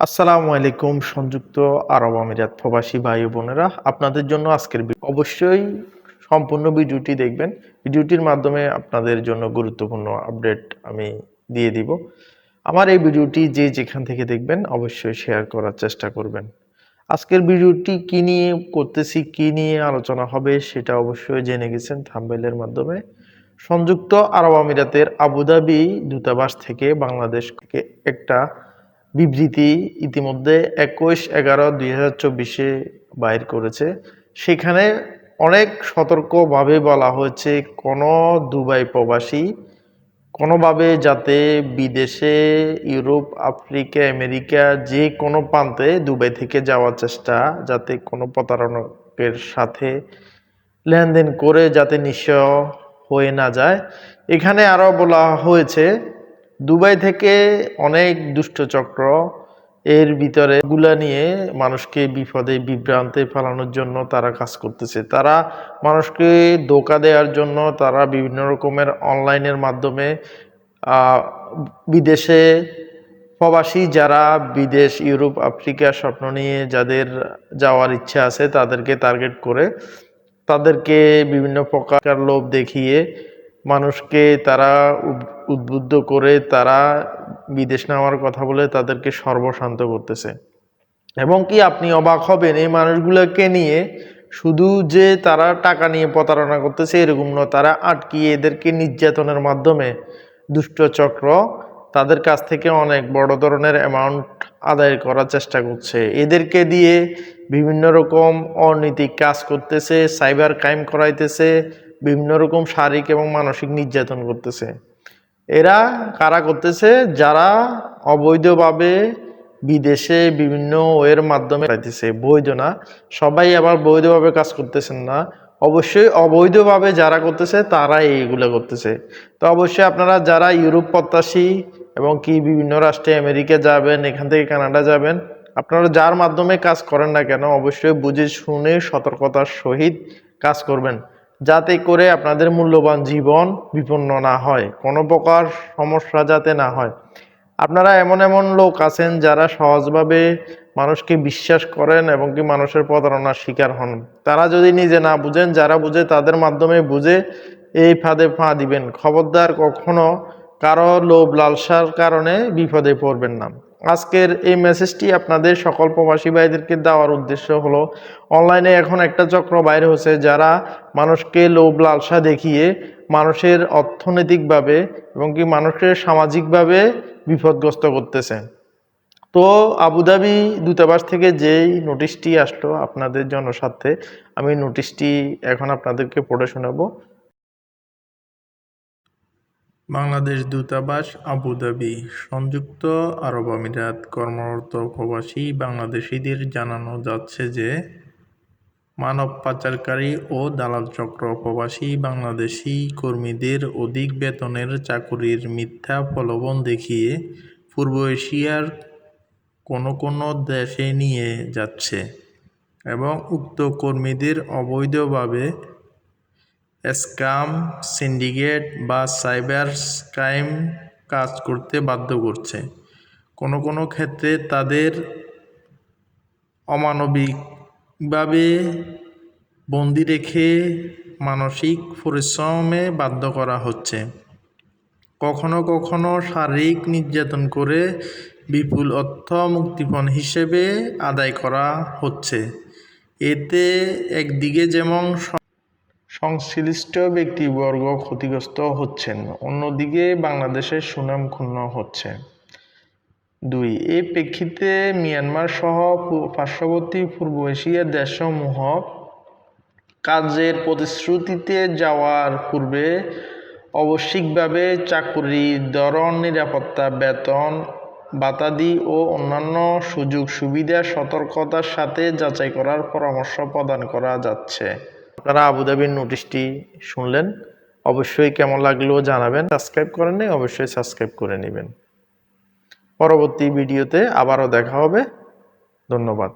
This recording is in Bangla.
আসসালামু আলাইকুম, সংযুক্ত আরব আমিরাত প্রবাসী ভাই বোনেরা। আপনাদের জন্য আজকের অবশ্যই সম্পূর্ণ ভিডিওটি দেখবেন। ভিডিওটির মাধ্যমে আপনাদের জন্য গুরুত্বপূর্ণ আপডেট আমি দিয়ে দিব। আমার এই ভিডিওটি যে যেখান থেকে দেখবেন, অবশ্যই শেয়ার করার চেষ্টা করবেন। আজকের ভিডিওটি কি নিয়ে করতেছি, কি নিয়ে আলোচনা হবে, সেটা অবশ্যই জেনে গেছেন থাম্বেলের মাধ্যমে। সংযুক্ত আরব আমিরাতের আবুধাবি দূতাবাস থেকে বাংলাদেশ থেকে একটা বিবৃতি ইতিমধ্যে একুশ এগারো দুই হাজার চব্বিশে বাইর করেছে। সেখানে অনেক সতর্কভাবে বলা হয়েছে, কোনো দুবাই প্রবাসী কোনোভাবে যাতে বিদেশে, ইউরোপ, আফ্রিকা, আমেরিকা যে কোনো প্রান্তে দুবাই থেকে যাওয়ার চেষ্টা, যাতে কোনো প্রতারণকের সাথে লেনদেন করে যাতে নিঃস্ব হয়ে না যায়। এখানে আরও বলা হয়েছে দুবাই থেকে অনেক দুষ্টচক্র এর ভিতরে গুলা নিয়ে মানুষকে বিপদে, বিভ্রান্তে ফেলানোর জন্য তারা কাজ করতেছে। তারা মানুষকে ধোকা দেওয়ার জন্য তারা বিভিন্ন রকমের অনলাইনের মাধ্যমে বিদেশে প্রবাসী যারা বিদেশ, ইউরোপ, আফ্রিকা স্বপ্ন নিয়ে যাদের যাওয়ার ইচ্ছা আছে তাদেরকে টার্গেট করে তাদেরকে বিভিন্ন প্রকার লোভ দেখিয়ে মানুষকে তারা উদ্বুদ্ধ করে তারা বিদেশ নেওয়ার কথা বলে তাদেরকে সর্বশান্ত করতেছে। এবং কি আপনি অবাক হবেন, এই মানুষগুলোকে নিয়ে শুধু যে তারা টাকা নিয়ে প্রতারণা করতেছে এরকম নয়, তারা আটকিয়ে এদেরকে নির্যাতনের মাধ্যমে দুষ্ট চক্র তাদের কাছ থেকে অনেক বড় ধরনের অ্যামাউন্ট আদায় করার চেষ্টা করছে। এদেরকে দিয়ে বিভিন্ন রকম অনৈতিক কাজ করতেছে সাইবার ক্রাইম করাইতেছে, বিভিন্ন রকম শারীরিক এবং মানসিক নির্যাতন করতেছে। এরা কারা করতেছে? যারা অবৈধভাবে বিদেশে বিভিন্ন ওয়ের মাধ্যমে পাইতেছে বৈধ না। সবাই আবার বৈধভাবে কাজ করতেছেন না। অবশ্যই অবৈধভাবে যারা করতেছে তারা এইগুলো করতেছে। তো অবশ্যই আপনারা যারা ইউরোপ প্রত্যাশী এবং কি বিভিন্ন রাষ্ট্রে আমেরিকা যাবেন, এখান থেকে কানাডা যাবেন, আপনারা যার মাধ্যমে কাজ করেন না কেন, অবশ্যই বুঝে শুনে সতর্কতার সহিত কাজ করবেন। যাতে করে আপনাদের মূল্যবান জীবন বিপন্ন না হয়, কোনো প্রকার সমস্যা যাতে না হয়। আপনারা এমন এমন লোক আছেন যারা সহজভাবে মানুষকে বিশ্বাস করেন এবং কি মানুষের প্রতারণার শিকার হন। তারা যদি নিজে না বুঝেন, যারা বুঝে তাদের মাধ্যমে বুঝে এই ফাঁদে ফাঁ দিবেন। খবরদার কখনো কারও লোভ লালসার কারণে বিপদে পড়বেন না। আজকের এই মেসেজটি আপনাদের সকল প্রবাসী ভাইদেরকে দেওয়ার উদ্দেশ্য হলো অনলাইনে এখন একটা চক্র বাইরে হচ্ছে যারা মানুষকে লোভ লালসা দেখিয়ে মানুষের অর্থনৈতিকভাবে এবং কি মানুষের সামাজিকভাবে বিপদগ্রস্ত করতেছে। তো আবুধাবি দূতাবাস থেকে যেই নোটিশটি আসলো আপনাদের জনস্বার্থে, আমি নোটিশটি এখন আপনাদেরকে পড়ে শোনাবো। বাংলাদেশ দূতাবাস, আবুধাবি। সংযুক্ত আরব আমিরাত কর্মরত প্রবাসী বাংলাদেশিদের জানানো যাচ্ছে যে, মানব পাচারকারী ও দালাল চক্র প্রবাসী বাংলাদেশি কর্মীদের অধিক বেতনের চাকুরির মিথ্যা প্রলোভন দেখিয়ে পূর্ব এশিয়ার কোনো কোনো দেশে নিয়ে যাচ্ছে এবং উক্ত কর্মীদের অবৈধভাবে স্ক্যাম সিন্ডিকেট বা সাইবার ক্রাইম কাজ করতে বাধ্য করছে। কোনো কোনো ক্ষেত্রে তাদের অমানবিকভাবে বন্দি রেখে মানসিক পরিশ্রমে বাধ্য করা হচ্ছে। কখনো কখনো শারীরিক নির্যাতন করে বিপুল অর্থ মুক্তিপণ হিসেবে আদায় করা হচ্ছে। এতে একদিকে যেমন সংশ্লিষ্ট ব্যক্তিবর্গ ক্ষতিগ্রস্ত হচ্ছেন। অন্যদিকে বাংলাদেশের সুনাম ক্ষুণ্ণ হচ্ছে। দুই এই প্রেক্ষিতে মিয়ানমার সহ পার্শ্ববর্তী পূর্ব এশিয়ার দেশসমূহ কাজের প্রতিশ্রুতিতে যাওয়ার পূর্বে অবশ্যিকভাবে চাকুরির ধরন, নিরাপত্তা, বেতন, বাতাদি ও অন্যান্য সুযোগ সুবিধা সতর্কতার সাথে যাচাই করার পরামর্শ প্রদান করা যাচ্ছে। আপনারা আবুধাবির নোটিশটি শুনলেন, অবশ্যই কেমন লাগল জানাবেন। সাবস্ক্রাইব করেন নাই, অবশ্যই সাবস্ক্রাইব করে নেবেন। পরবর্তী ভিডিওতে আবারও দেখা হবে। ধন্যবাদ।